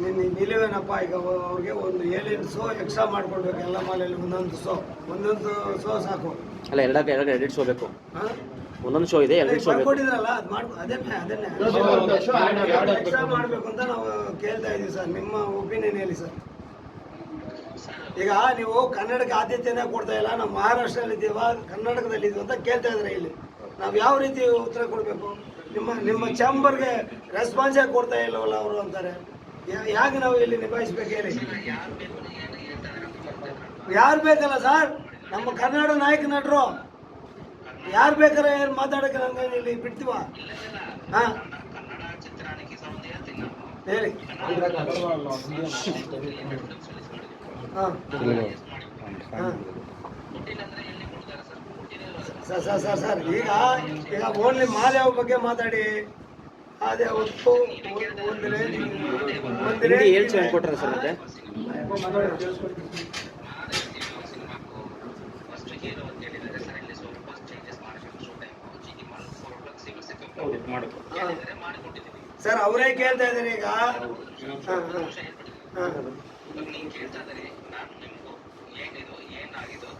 ನಿನ್ನ ನಿಲುವೇನಪ್ಪ ಈಗ ಅವ- ಅವ್ರಿಗೆ ಒಂದು ಏಳೆಂಟು ಸೋ ಎಕ್ಸ್ಟ್ರಾ ಮಾಡ್ಕೊಡ್ಬೇಕು ಎಲ್ಲ ಮಾಲೆಯಲ್ಲಿ ಒಂದೊಂದು ಸೋ ಒಂದೊಂದು ಸೋ ಸಾಕು ಅಲ್ಲ ಎರಡಕ್ಕೆ ಎರಡು ಎರಡು ಶೋ ಬೇಕು ಒಂದೊಂದು ಶೋ ಇದೆ ಎರಡು ಶೋ ಕೊಟ್ಟಿದ್ರಲ್ಲ ಅದು ಮಾಡ್ಬೋದು ಅದನ್ನೇ ಅದನ್ನೇ ಎಕ್ಸ್ಟ್ರಾ ಮಾಡಬೇಕು ಅಂತ ನಾವು ಕೇಳ್ತಾ ಇದ್ದೀವಿ ಸರ್ ನಿಮ್ಮ ಒಪಿನಿಯನ್ ಹೇಳಿ ಸರ್ ಈಗ ನೀವು ಕನ್ನಡಕ್ಕೆ ಆದ್ಯತೆನೇ ಕೊಡ್ತಾ ಇಲ್ಲ ನಾವು ಮಹಾರಾಷ್ಟ್ರದಲ್ಲಿ ಇದ್ದೀವ, ಕರ್ನಾಟಕದಲ್ಲಿ ಅಂತ ಕೇಳ್ತಾ ಇದ್ದಾರೆ ಇಲ್ಲಿ. ನಾವು ಯಾವ ರೀತಿ ಉತ್ತರ ಕೊಡಬೇಕು? ನಿಮ್ಮ ನಿಮ್ಮ ಚಾಂಬರ್ಗೆ ರೆಸ್ಪಾನ್ಸೇ ಕೊಡ್ತಾ ಇಲ್ಲವಲ್ಲ ಅವರು ಅಂತಾರೆ? ಹೇಗೆ ನಾವು ಇಲ್ಲಿ ನಿಭಾಯಿಸ್ಬೇಕು ಹೇಳಿ? ಯಾರು ಬೇಕಲ್ಲ ಸರ್? ನಮ್ಮ ಕನ್ನಡ ನಾಯಕ ನಟರು. ಯಾರು ಬೇಕಾರೆ ಏನು ಮಾತಾಡಕ್ಕೆ ನಂಗೆ ಇಲ್ಲಿ ಬಿಡ್ತೀವ? ಹಾಂ? ಹೇಳಿ. ಸರ್ ಸರ್ ಸರ್ ಸರ್ ಈಗ ಈಗ ಓನ್ಲಿ ಮಾಲೆ ಬಗ್ಗೆ ಮಾತಾಡಿ. ಅದೇ ಹೊತ್ತು ಒಂದು ರೇಂಜ್ ಒಂದು ಹಿಂದಿ ಏಳು ಶೋ ಕೊಟ್ಟಾರೆ ಸರ್ ಅದೇ ಸರ್ ಅವರೇ ಕೇಳ್ತಾ ಇದ್ದಾರೆ ಈಗ. ಹಾಂ ಹಾಂ ಹಾಂ.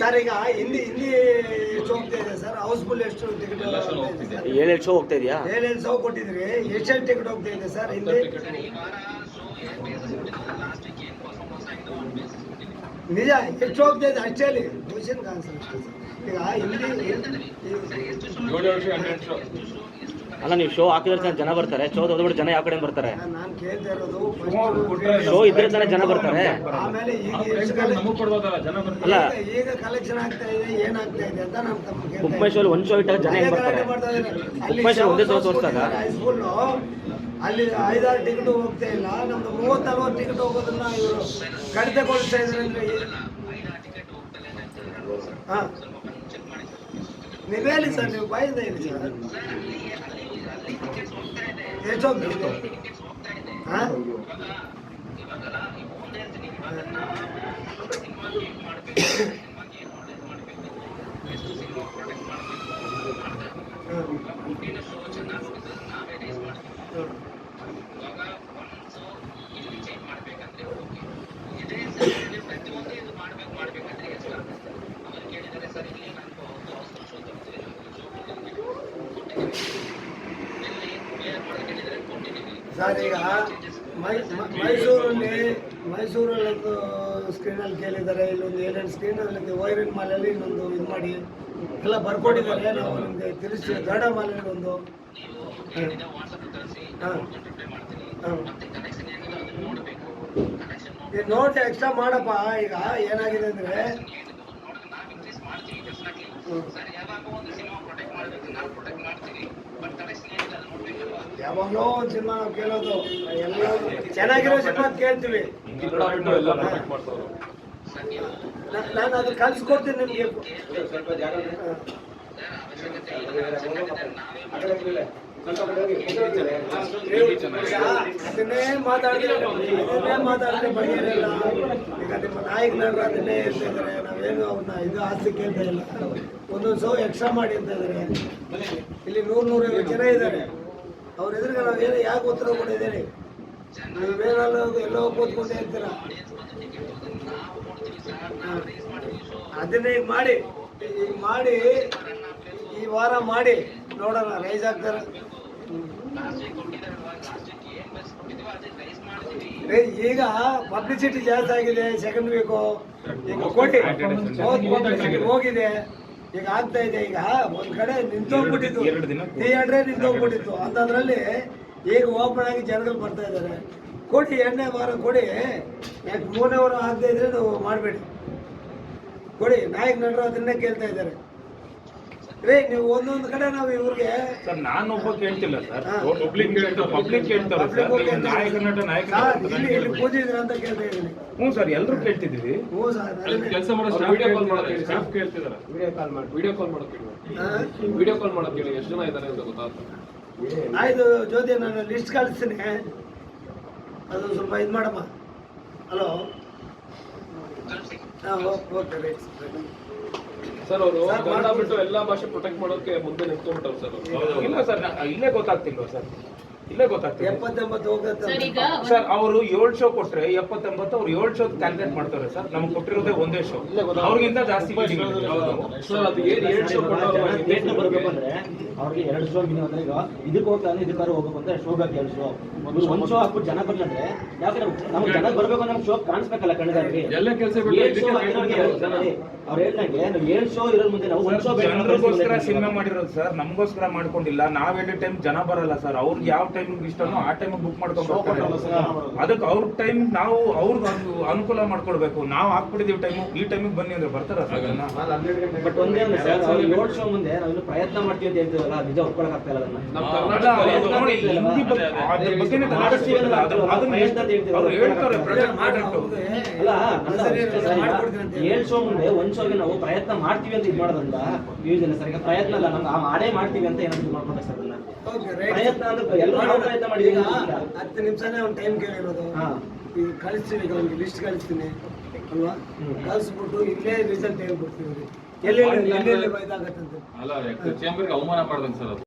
ಸರ್ ಈಗ ಹಿಂದಿ ಹಿಂದಿ ಎಷ್ಟು ಹೋಗ್ತಾ ಇದೆ ಸರ್. ಹೌಸ್ಫುಲ್ ಎಷ್ಟು ಟಿಕೆಟ್ ಏಳೇಳು ಶೋ ಹೋಗ್ತಾ ಇದೆಯಾ? ಏಳೇಳು ಸಾವಿರ ಕೊಟ್ಟಿದ್ರಿ ಎಷ್ಟು ಟಿಕೆಟ್ ಹೋಗ್ತಾ ಇದೆ ಸರ್ ಹಿಂದಿ. ನಿಜ ಎಷ್ಟು ಹೋಗ್ತಾ ಇದೆ ಅಷ್ಟೇ ಆನ್ಸರ್ ಅಷ್ಟೇ ಸರ್. ಈಗ ಹಿಂದಿ ಏಳು ವರ್ಷ ಹನ್ನೆರಡು ಶೋ ಅಲ್ಲ ನೀವು ಶೋ ಹಾಕಿದ್ರೆ ಜನ ಬರ್ತಾರೆ. ಶೋ ಹೋದ್ಬಿಟ್ಟು ಜನ ಯಾವ ಕಡೆ ಬರ್ತಾರೆ? ನಾನು ಕೇಳ್ತಾ ಇರೋದು ಶೋ ಇದ್ರೆ ತಾನೇ ಜನ ಬರ್ತಾರೆ. ಆಮೇಲೆ ಅಲ್ಲ. ಈಗ- ಕಲೆಕ್ಷನ್ ಆಗ್ತಾ ಇದೆ ಏನಾಗ್ತಾ ಇದೆ ಅಂತ ನಾನು ಒಂದ್ ಶೋ ಇಟ್ಟಾಗ ಜನ ಹೆಂಗ್ ಬರ್ತಾರೆ? ಗಲಾಟೆ ಒಂದೇ ಅಲ್ಲಿ ಶೋ ತೋರಿಸಿದಾಗ. ಅಲ್ಲಿ ಐದಾರು ಟಿಕೆಟ್ ಹೋಗ್ತಾ ಇಲ್ಲ. ನಮ್ದು ಮೂವತ್ತು ನಲ್ವತ್ತು ಟಿಕೆಟ್ ಹೋಗೋದನ್ನ ಇವರು ಕಡಿತಗೊಳಿಸ್ತಾ ಇದ್ರೆ ಹಾ. ನೀವು ಹೇಳಿ ಸರ್ ನೀವು ಬಾಯಿಂದ ಹೇಳಿ ಸರ್. ಎಷ್ಟು ಹೋಗ್ತಿದೆ ಹಾ ಸರ್ ಈಗ ಮೈ ಮ- ಮೈಸೂರಲ್ಲಿ ಮೈಸೂರಲ್ಲಿ ಒಂದು ಸ್ಕ್ರೀನಲ್ಲಿ ಕೇಳಿದ್ದಾರೆ ಇಲ್ಲೊಂದು ಏಳೆಂಟು ಸ್ಕ್ರೀನಲ್ಲಿ ವೈರಿನ್ ಮಾಲಲ್ಲಿ ಇನ್ನೊಂದು ಇದು ಮಾಡಿ ಎಲ್ಲ ಬರ್ಕೊಟ್ಟಿದ್ದಾರೆ ನಾವು ನಿಮಗೆ ತಿಳಿಸಿ ಗಾಢ ಮಾಲಲ್ಲಿ ಒಂದು. ಹಾಂ ಹಾಂ ಈಗ ನೋಟ್ ಎಕ್ಸ್ಟ್ರಾ ಮಾಡಪ್ಪ ಈಗ ಏನಾಗಿದೆ ಅಂದರೆ ಯಾವಾಗಲೋ ಒಂದು ಸಿನಿಮಾ ನಾವು ಕೇಳೋದು ಎಲ್ಲ ಚೆನ್ನಾಗಿರೋ ಸಿನಿಮಾ ಕೇಳ್ತೀವಿ. ನಾನು ಅದ್ರ ಕಳ್ಸಿಕೊಡ್ತೀನಿ ನಿಮಗೆ. ಅದನ್ನೇ ಮಾತಾಡಿದ್ರೆ ಅದನ್ನೇ ಮಾತಾಡಿದ್ರೆ ಬಗೆಹರಿಲ್ಲ ಈಗ ನಿಮ್ಮ ನಾಯಕನವರು ಅದನ್ನೇ ಹೇಳ್ತಿದ್ದಾರೆ ನಾವೇನು ಅವ್ರನ್ನ ಇದು ಆಸ್ತಿ ಕೇಳ್ತಾ ಇಲ್ಲ. ಒಂದೊಂದು ಸೌ ಎಕ್ಸ್ಟ್ರಾ ಮಾಡಿ ಅಂತ ಇದ್ದಾರೆ. ಇಲ್ಲಿ ನೂರು ನೂರೈವತ್ತು ಜನ ಇದ್ದಾರೆ. ಅವ್ರ ಎದುರಿಗೆ ನಾವು ಏನು ಯಾಕೆ ಉತ್ತರ ಕೊಟ್ಟಿದ್ದೀರಿ ನೀವೇನಲ್ಲ ಎಲ್ಲೋ ಕೂತ್ಕೊಂಡೇ ಇರ್ತೀರ. ಅದನ್ನೇ ಈಗ ಮಾಡಿ ಈಗ ಮಾಡಿ, ಈ ವಾರ ಮಾಡಿ, ನೋಡೋಣ ರೈಸ್ ಆಗ್ತಾರೆ? ಈಗ ಪಬ್ಲಿಸಿಟಿ ಜಾಸ್ತಿ ಆಗಿದೆ ಸೆಕೆಂಡ್ ವೀಕು ಈಗ ಕೋಟಿ. ಹೋಗಿದೆ. ಈಗ ಆಗ್ತಾ ಇದೆ ಈಗ ಒಂದ್ ಕಡೆ ನಿಂತೋಗ್ಬಿಟ್ಟಿತ್ತು. ಥಿಯೇಟ್ರೇ ನಿಂತೋಗ್ಬಿಟ್ಟಿತ್ತು. ಅಂತದ್ರಲ್ಲಿ ಈಗ ಓಪನ್ ಆಗಿ ಜನಗಳು ಬರ್ತಾ ಇದ್ದಾರೆ. ಕೊಡಿ ಎಣ್ಣೆ ವಾರ ಕೊಡಿ. ಯಾಕೆ ಮೂರನೇ ವಾರ ಆಗದೆ ಇದ್ರೆ ನೀವು ಮಾಡಬೇಡಿ. ಕೊಡಿ ನಾಯಕ ನಟರು ಅದನ್ನೇ ಕೇಳ್ತಾ ಇದ್ದಾರೆ. ರೀ ನೀವು ಒಂದೊಂದು ಕಡೆ ನಾವು ಇವ್ರಿಗೆ ಸರ್ ನಾನೊಬ್ಬ ಕೇಳ್ತಿಲ್ಲ ಸರ್. ಪಬ್ಲಿಕ್ ಕೇಳ್ತಾರೆ ಪಬ್ಲಿಕ್ ಕೇಳ್ತಾರೆ ಸರ್. ನೀವು ನಾಯಕ ನಟ ನಾಯಕ ಇಲ್ಲಿ ಇಲ್ಲಿ. ಕೂತಿದ್ರ ಅಂತ ಕೇಳ್ತಾ ಇದ್ದೀನಿ. ಹ್ಞೂ ಸರ್ ಎಲ್ಲರೂ ಕೇಳ್ತಿದ್ದೀವಿ ಹ್ಞೂ ಸರ್ ಕೆಲಸ ಮಾಡೋ ವಿಡಿಯೋ ಕಾಲ್ ಮಾಡೋದು ಸ್ಟಾಫ್ ಕೇಳ್ತಿದಾರೆ ವಿಡಿಯೋ ಕಾಲ್ ಮಾಡಿ ವಿಡಿಯೋ ಕಾಲ್ ಮಾಡೋಕೆ ಹೇಳಿ. ಹಾ? ವಿಡಿಯೋ ಕಾಲ್ ಮಾಡೋಕೆ ಹೇಳಿ ಎಷ್ಟು ಜನ ಇದ್ದಾರೆ ಅಂತ ಗೊತ್ತಾಗ್ತದೆ ಆಯ್ತು ಜ್ಯೋತಿ ನಾನು ಲಿಸ್ಟ್ ಕಳಿಸ್ತೀನಿ. ಅದು ಸ್ವಲ್ಪ ಇದು ಮಾಡಮ್ಮ. ಹಲೋ ಹಾಂ ಓಕೆ ರೈಟ್. ಸರ್ ಅವರು ಕನ್ನಡ ಬಿಟ್ಟು ಎಲ್ಲಾ ಭಾಷೆ ಪ್ರೊಟೆಕ್ಟ್ ಮಾಡೋಕೆ ಮುಂದೆ ನಿಂತ್ಕೊಂಡ್ಬಿಟ್ಟವ್ರು ಸರ್. ಇಲ್ಲ ಸರ್ ಇಲ್ಲೇ ಗೊತ್ತಾಗ್ತಿಲ್ವಾ ಸರ್ ಇಲ್ಲೇ ಗೊತ್ತಾಗ್ತದೆ. ಎಪ್ಪತ್ತೆಂಬತ್ತು ಹೋಗುತ್ತೆ ಸರ್ ಈಗ ಸರ್ ಅವರು ಏಳು ಶೋ ಕೊಟ್ರೆ ಎಪ್ಪತ್ತೊಂಬತ್ತು ಅವ್ರು ಏಳು ಶೋ ಕ್ಯಾಲ್ಕುಲೇಟ್ ಮಾಡ್ತಾರೆ ಸರ್. ನಮ್ಗೆ ಕೊಟ್ಟಿರೋದೇ ಒಂದೇ ಶೋ ಅವ್ರಿಗಿಂತ ಜಾಸ್ತಿ. ಸರ್ ಅದು ಏನ್ ಏಳು ಶೋ ಅವ್ರಿಗೆ ಎರಡು ಶೋ ಮಿನಿಮಮ್ ಅಂದ್ರೆ ಈಗ ಇದಕ್ಕೆ ಹೋಗ್ತಾನೆ ಇದಕ್ಕಾರು ಹೋಗ್ಬೇಕು ಅಂದ್ರೆ ಶೋ ಬೇಕು ಎರಡು ಶೋ ಒಂದು ಒಂದ್ ಶೋ ಹಾಕ್ಬಿಟ್ಟು ಜನ ಬರ್ಲಂದ್ರೆ ಯಾಕಂದ್ರೆ ನಮ್ಗೆ ಜನ ಬರ್ಬೇಕು ನಮ್ಗೆ ಶೋ ಕಾಣಿಸ್ಬೇಕಲ್ಲ ಕಣ್ಣದಾಗಿ ಎಲ್ಲ ಕೆಲಸ. ಅವ್ರು ಹೇಳ್ದಂಗೆ ನಾವು ಏಳು ಶೋ ಇರೋ ಮುಂದೆ ನಾವು ಒಂದ್ ಶೋ ಜನರಿಗೋಸ್ಕರ ಸಿನಿಮಾ ಮಾಡಿರೋದು ಸರ್ ನಮಗೋಸ್ಕರ ಮಾಡ್ಕೊಂಡಿಲ್ಲ. ನಾವ್ ಹೇಳಿದ ಟೈಮ್ ಜನ ಬರಲ್ಲ ಸರ್. ಅವ್ರಿಗೆ ಯಾವ ಟೈಮ್ ಇಷ್ಟನೋ ಆ ಟೈಮ್ ಬುಕ್ ಮಾಡ್ಕೊಂಡು ಅದಕ್ಕೆ ಅವ್ರ ಟೈಮ್ ನಾವು ಅವ್ರಿಗೆ ಒಂದು ಅನುಕೂಲ ಮಾಡ್ಕೊಡ್ಬೇಕು. ನಾವು ಹಾಕ್ಬಿಟ್ಟಿದೀವಿ ಟೈಮ್ ಈ ಟೈಮಿಗೆ ಬನ್ನಿ ಅಂದ್ರೆ ಬರ್ತಾರ ಸರ್ ಜನ? ಬಟ್ ಒಂದೇ ಅಂದ್ರೆ ಸರ್ ಅವ್ರು ಏಳು ಶೋ ಮುಂದೆ ನಾವು ಪ್ರಯತ್ನ ಮಾಡ್ತೀವಿ ಅಂತ ಹೇಳ್ತೀವಲ್ಲ ನಿಜ ಒಪ್ಕೊಳಕ್ ಆಗ್ತಾ ಇಲ್ಲ. ಏಳು ಶೋ ಮುಂದೆ ಒಂದ್ ಶೋಗೆ ನಾವು ಪ್ರಯತ್ನ ಮಾಡ್ತೀವಿ ಅಂತ ಇದು ಮಾಡೋದ್ರಿಂದ ಸರ್ ಈಗ ಪ್ರಯತ್ನ ಅಲ್ಲ ನಮ್ಗೆ ಮಾಡೇ ಮಾಡ್ತೀವಿ ಅಂತ ಏನಾದ್ರು ಮಾಡ್ಕೊಂಡ್ರೆ ಸರ್ ಅದನ್ನ. ಓಕೆ ರೈಟ್ ಪ್ರಯತ್ನ ಅಂದ್ರೆ ಎಲ್ಲರೂ ನಾವು ಪ್ರಯತ್ನ ಈಗ ಹತ್ತು ನಿಮಿಷನೇ ಒಂದು ಟೈಮ್ ಕೇಳಿರೋದು. ಹಾ. ಈಗ ಕಳಿಸ್ತೀನಿ ಈಗ ಒಂದು ಲಿಸ್ಟ್ ಕಳಿಸ್ತೀನಿ ಅಲ್ವಾ. ಕಳಿಸ್ಬಿಟ್ಟು ಇಲ್ಲೇ ರಿಸಲ್ಟ್ ಹೇಳ್ಬಿಡ್ತೀವಿ ಎಲ್ಲೆಲ್ಲಿ ಎಲ್ಲೆಲ್ಲಿ ಇದಾಗತ್ತಂತೆ ಚೇಂಬರ್ಗೆ ಅವಮಾನ ಮಾಡ್ದಂಗೆ ಸರ್ ಅದು.